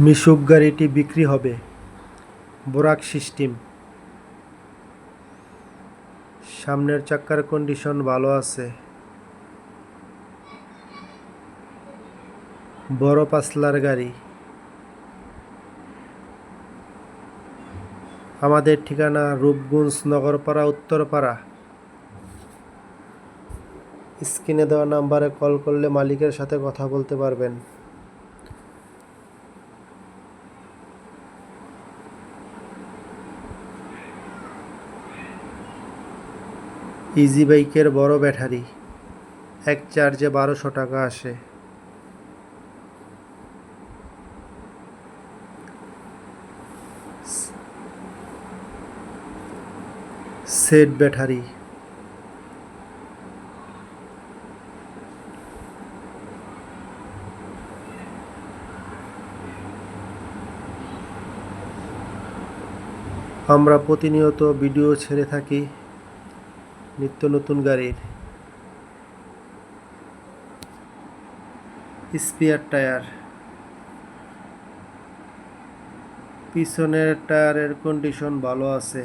মিশুক গাড়িটি বিক্রি হবে। Brake system. সামনের চাক্কার কন্ডিশন ভালো আছে। বড় পাসলার গাড়ি। আমাদের ঠিকানা রূপগঞ্জ নগরপাড়া, উত্তরপাড়া। স্ক্রিনে দেওয়া নাম্বারে কল করলে মালিকের সাথে কথা বলতে পারবেন। ইজি বাইকের বড় ব্যাটারি। এক চার্জে বারোশো টাকা আসে। Set battery. আমরা প্রতিনিয়ত ভিডিও ছেড়ে থাকি। নিত্য নতুন গাড়ির স্পিয়ার টায়ার। পিছনের টায়ারের কন্ডিশন ভালো আছে।